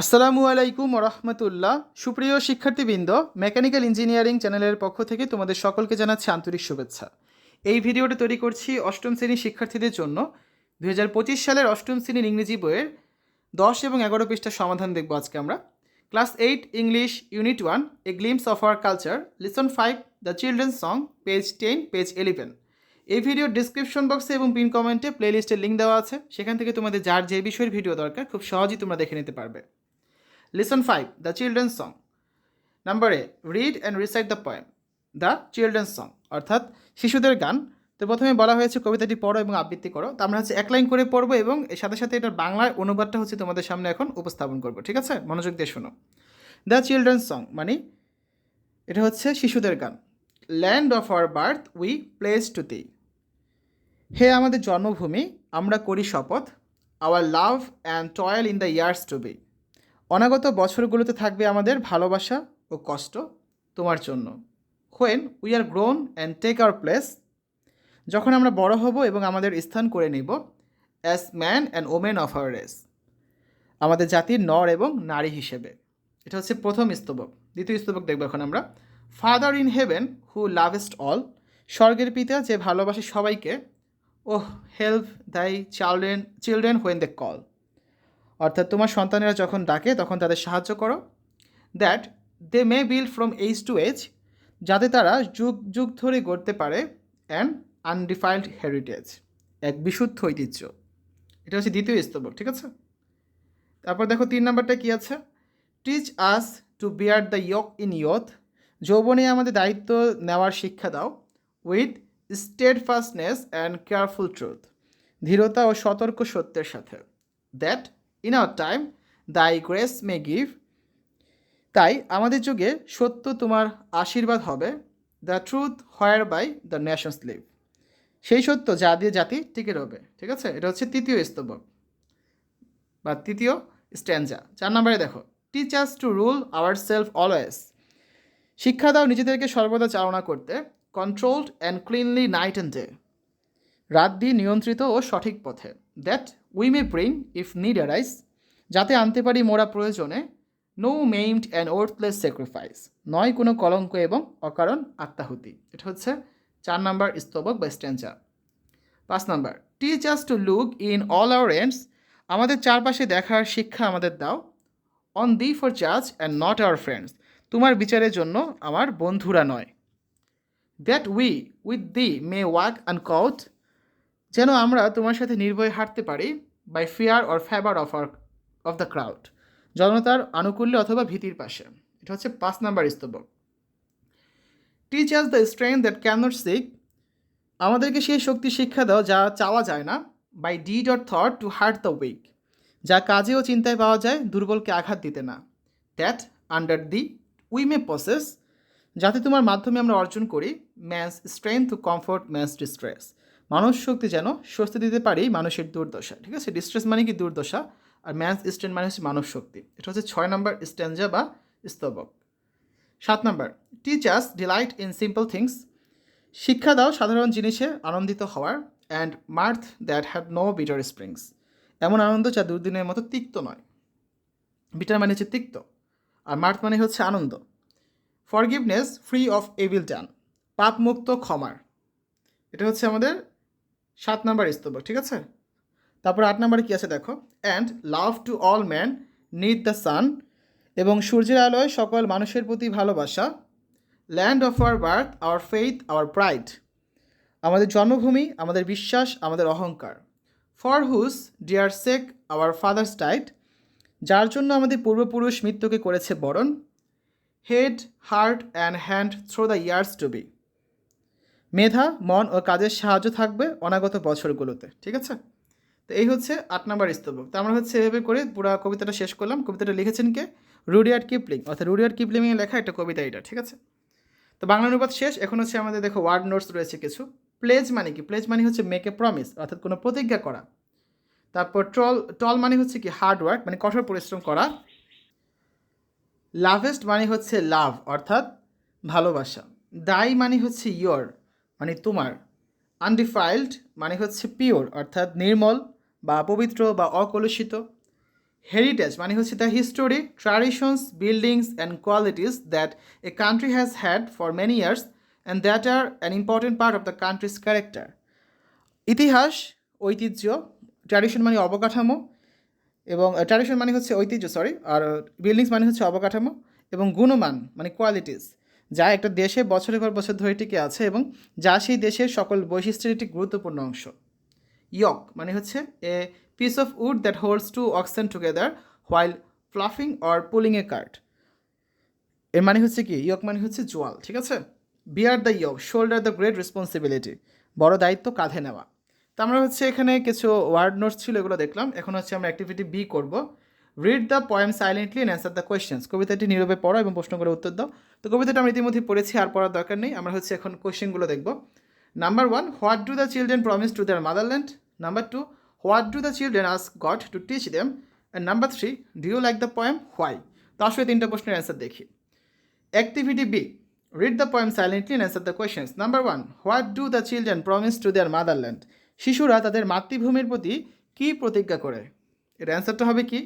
আসসালামু আলাইকুম রহমতুল্লাহ। সুপ্রিয় শিক্ষার্থীবৃন্দ, মেকানিক্যাল ইঞ্জিনিয়ারিং চ্যানেলের পক্ষ থেকে তোমাদের সকলকে জানাচ্ছি আন্তরিক শুভেচ্ছা। এই ভিডিওটা তৈরি করছি অষ্টম শ্রেণির শিক্ষার্থীদের জন্য। দু হাজার পঁচিশ সালের অষ্টম শ্রেণির ইংরেজি বইয়ের দশ এবং এগারো পৃষ্ঠার সমাধান দেখব আজকে আমরা। Class eight, English, unit one, a glimpse of our culture, lesson five, the children's song, page ten, page eleven. এই ভিডিও ডিসক্রিপশন বক্সে এবং পিন কমেন্টে প্লেলিস্টের লিঙ্ক দেওয়া আছে। সেখান থেকে তোমাদের যার যে বিষয়ের ভিডিও দরকার, খুব সহজেই তোমরা দেখে নিতে পারবে। Lesson five the children's song number a read and recite the poem the children's song অর্থাৎ শিশুদের গান। তো প্রথমে বলা হয়েছে, কবিতাটি পড়ো এবং আবৃত্তি করো। তো আমরা হচ্ছে এক লাইন করে পড়ব এবং এর সাথে সাথে এটার বাংলার অনুবাদটা হচ্ছে তোমাদের সামনে এখন উপস্থাপন করব, ঠিক আছে? মনোযোগ দিয়ে শোনো। দ্য চিলড্রেন্স সং মানে এটা হচ্ছে শিশুদের গান। Land of our birth we pledge to thee হে আমাদের জন্মভূমি, আমরা করি শপথ। Our love and toil in the years to be অনাগত বছরগুলোতে থাকবে আমাদের ভালোবাসা ও কষ্ট তোমার জন্য। When we are grown and take our place যখন আমরা বড় হব এবং আমাদের স্থান করে নিব as man and women of our race আমাদের জাতির নর এবং নারী হিসেবে। এটা হচ্ছে প্রথম স্তবক। দ্বিতীয় স্তবক দেখব এখন আমরা। Father in heaven who lovest all স্বর্গের পিতা যে ভালোবাসে সবাইকে, ওহ help thy children children when they call অর্থাৎ তোমার সন্তানেরা যখন ডাকে, তখন তাদের সাহায্য করো। That they may build from age to age যাতে তারা যুগ যুগ ধরে গড়তে পারে অ্যান্ড আনডিফাইল্ড হেরিটেজ এক বিশুদ্ধ ঐতিহ্য। এটা হচ্ছে দ্বিতীয় স্তবক ঠিক আছে? তারপর দেখো তিন নাম্বারটা কী আছে? Teach us to bear the yoke in youth যৌবনে আমাদের দায়িত্ব নেওয়ার শিক্ষা দাও with steadfastness and careful truth ধীরতা ও সতর্ক সত্যের সাথে। That in our time thy grace may give তাই আমাদের যুগে সত্য তোমার আশীর্বাদ হবে the truth whereby the nations live সেই সত্য যা দিয়ে জাতি টিকে রবে, ঠিক আছে? এটা হচ্ছে তৃতীয় স্তবক বা তৃতীয় স্ট্যান্ডা চার নম্বরে দেখো teach us to rule our self always শিক্ষা দাও নিজেদেরকে সর্বদা চালনা করতে controlled and cleanly night and day রাত দিন নিয়ন্ত্রিত ও সঠিক পথে। That we may bring if need arise যাতে আনতে পারি মোরা প্রয়োজনে no maimed and worthless sacrifice নয় কোনো কলঙ্ক এবং অকারণ আত্মাহুতি। এটা হচ্ছে চার নাম্বার স্তবক বা স্ট্যান্সা পাঁচ number teach us to look in all our ends আমাদের চারপাশে দেখার শিক্ষা আমাদের দাও অন দি ফর জাজ অ্যান্ড নট আওয়ার ফ্রেন্ডস তোমার বিচারের জন্য আমার বন্ধুরা নয়। That we with thee may walk uncowed যেন আমরা তোমার সাথে নির্ভয়ে হাঁটতে পারি by fear or favour of R of the crowd জনতার আনুকূল্য অথবা ভীতির পাশে। এটা হচ্ছে পাঁচ number স্তবক teach us the strength that can not seek আমাদেরকে সেই শক্তি শিক্ষা দাও যা চাওয়া যায় না by deed or thought to hurt the weak যা কাজে ও চিন্তায় পাওয়া যায়, দুর্বলকে আঘাত দিতে না। That under thee we may possess যাতে তোমার মাধ্যমে আমরা অর্জন করি man's strength to comfort man's distress মানুষ শক্তি যেন স্বস্তি দিতে পারি মানুষের দুর্দশা। ঠিক আছে? ডিস্ট্রেস মানে কি দুর্দশা? আর ম্যানস স্ট্রেন্থ মানে হচ্ছে মানব শক্তি। এটা হচ্ছে ছয় নম্বর স্ট্যান্ডা বা স্তবক। সাত number teach us delight in simple things শিক্ষা দাও সাধারণ জিনিসে আনন্দিত হওয়ার। And mirth that have no bitter springs এমন আনন্দ যা দুর্দিনের মতো তিক্ত নয়। বিটার মানে হচ্ছে তিক্ত। আর মার্থ মানে হচ্ছে আনন্দ। Forgiveness free of evil done পাপ মুক্ত ক্ষমার। এটা হচ্ছে আমাদের সাত নাম্বার স্তবক, ঠিক আছে? তারপর আট নাম্বারে কী আছে দেখো? And love to all man neath the sun এবং সূর্যের আলোয় সকল মানুষের প্রতি ভালোবাসা land of our birth our faith our pride আমাদের জন্মভূমি, আমাদের বিশ্বাস, আমাদের অহংকার for whose dear sake our father's ডাইট যার জন্য আমাদের পূর্বপুরুষ মৃত্যুকে করেছে বরণ head heart and hand through the years to be মেধা, মন ও কাজের সাহায্য থাকবে অনাগত বছরগুলোতে, ঠিক আছে? তো এই হচ্ছে আট নম্বর স্তবক তো আমরা হচ্ছে এভাবে করে পুরো কবিতাটা শেষ করলাম। কবিতাটা লিখেছেন কে? Rudyard Kipling. অর্থাৎ রুডিয়ার্ড কিপলিংয়ে লেখা একটা কবিতা এটা, ঠিক আছে? তো বাংলা অনুবাদ শেষ। এখন হচ্ছে আমাদের দেখো ওয়ার্ড নোটস রয়েছে কিছু। প্লেজ মানে কি? প্লেজ মানে হচ্ছে মেক এ প্রমিস অর্থাৎ কোনো প্রতিজ্ঞা করা। তারপর ট্রল, টল মানে হচ্ছে কি হার্ড ওয়ার্ক মানে কঠোর পরিশ্রম করা। লাভেস্ট মানে হচ্ছে লাভ, অর্থাৎ ভালোবাসা। দাই মানে হচ্ছে ইয়োর মানে তোমার। আনডিফাইল্ড মানে হচ্ছে পিওর অর্থাৎ নির্মল বা পবিত্র বা অকলুষিত। হেরিটেজ মানে হচ্ছে the history traditions buildings and qualities that a country has had for many years and that are an important part of the country's character ইতিহাস, ঐতিহ্য ট্র্যাডিশন মানে অবকাঠামো এবং ট্র্যাডিশন মানে হচ্ছে ঐতিহ্য সরি আর বিল্ডিংস মানে হচ্ছে অবকাঠামো এবং গুণমান মানে কোয়ালিটিস যা একটা দেশে বছরের পর বছর ধরে টিকে আছে এবং যা সেই দেশের সকল বৈশিষ্ট্যের একটি গুরুত্বপূর্ণ অংশ। ইয়ক মানে হচ্ছে a piece of wood that holds two oxen together while ploughing or pulling a cart এর মানে হচ্ছে কি? ইয়ক মানে হচ্ছে জোয়াল, ঠিক আছে? Bear the yoke shoulder the great responsibility বড় দায়িত্ব কাঁধে নেওয়া। তো আমরা হচ্ছে এখানে কিছু ওয়ার্ড নোটস ছিল, এগুলো দেখলাম। এখন হচ্ছে আমরা অ্যাক্টিভিটি বি করব। Read the poem silently and answer the questions কবিতাটি নীরবে পড়ো এবং প্রশ্ন করে উত্তর দাও। তো কবিতাটা আমরা ইতিমধ্যে পড়েছি, আর পড়ার দরকার নেই। আমরা হচ্ছে এখন কোয়েশ্চেনগুলো দেখব। Number one what do the children promise to their motherland number two what do the children ask God to teach them and number three do you like the poem why তো আসলে তিনটা প্রশ্নের অ্যান্সার দেখি। Activity B. Read the poem silently and answer the questions. Number one. What do the children promise to their motherland? শিশুরা তাদের মাতৃভূমির প্রতি কী প্রতিজ্ঞা করে? এর অ্যান্সারটা হবে কি?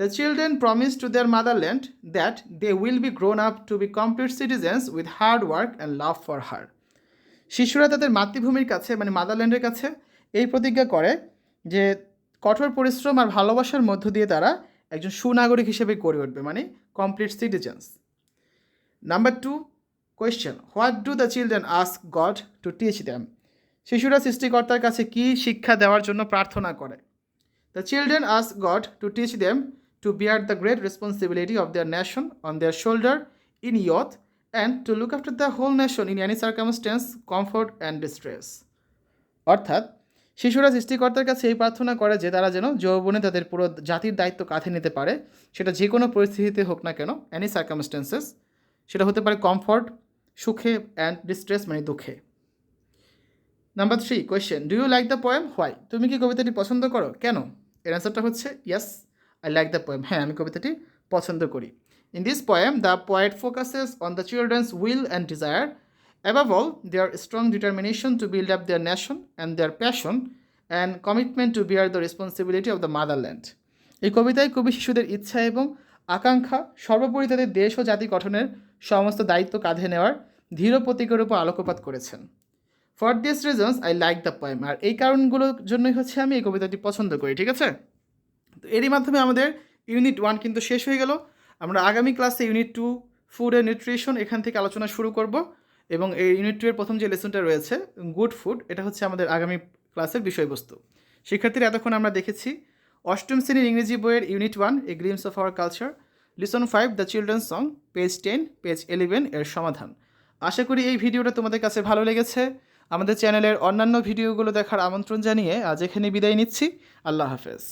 The children promise to their motherland that they will be grown up to be complete citizens with hard work and love for her শিশুরা তাদের মাতৃভূমির কাছে মানে মাদারল্যান্ডের কাছে এই প্রতিজ্ঞা করে যে কঠোর পরিশ্রম আর ভালোবাসার মধ্য দিয়ে তারা একজন সুনাগরিক হিসেবে গড়ে উঠবে মানে complete citizens number two question what do the children ask God to teach them শিশুরা সৃষ্টিকর্তার কাছে কী শিক্ষা দেওয়ার জন্য প্রার্থনা করে? The children ask God to teach them to bear the great responsibility of their nation on their shoulder in youth and to look after the whole nation in any circumstances comfort and distress অর্থাৎ, শিশুরা সৃষ্টিকর্তার কাছে এই প্রার্থনা করে যে তারা যেন যৌবনে তাদের পুরো জাতির দায়িত্ব কাঁধে নিতে পারে, সেটা যে কোনো পরিস্থিতিতে হোক না কেন অ্যানি সার্কামস্টেন্সেস সেটা হতে পারে কমফর্ট সুখে অ্যান্ড ডিস্ট্রেস মানে দুঃখে। Number three question do you like the poem why তুমি কি কবিতাটি পছন্দ করো? কেন? এর অ্যান্সারটা হচ্ছে yes I like the poem হ্যাঁ আমি কবিতাটি পছন্দ করি। In this poem the poet focuses on the children's will and desire above all their strong determination to build up their nation and their passion and commitment to bear the responsibility of the motherland এই কবিতায় কবি শিশুদের ইচ্ছা এবং আকাঙ্ক্ষা, সর্বোপরি তাদের দেশ ও জাতি গঠনের সমস্ত দায়িত্ব কাঁধে নেওয়ার ধীর প্রতীকের উপর আলোকপাত করেছেন। For this reasons I like the poem আর এই কারণগুলোর জন্যই হচ্ছে আমি এই কবিতাটি পছন্দ করি, ঠিক আছে? তো এরই মাধ্যমে আমাদের ইউনিট ওয়ান কিন্তু শেষ হয়ে গেল। আমরা আগামী ক্লাসে unit two food and nutrition এখান থেকে আলোচনা শুরু করব এবং এই ইউনিট টু এর প্রথম যে লেসনটা রয়েছে গুড ফুড এটা হচ্ছে আমাদের আগামী ক্লাসের বিষয়বস্তু। শিক্ষার্থীরা এতক্ষণ আমরা দেখেছি, অষ্টম শ্রেণির ইংরেজি বইয়ের unit one a glimpse of our culture lesson five the children song page ten page eleven এর সমাধান। আশা করি এই ভিডিওটা তোমাদের কাছে ভালো লেগেছে। আমাদের চ্যানেলের অন্যান্য ভিডিওগুলো দেখার আমন্ত্রণ জানিয়ে আজ এখানে বিদায় নিচ্ছি। আল্লাহ হাফেজ।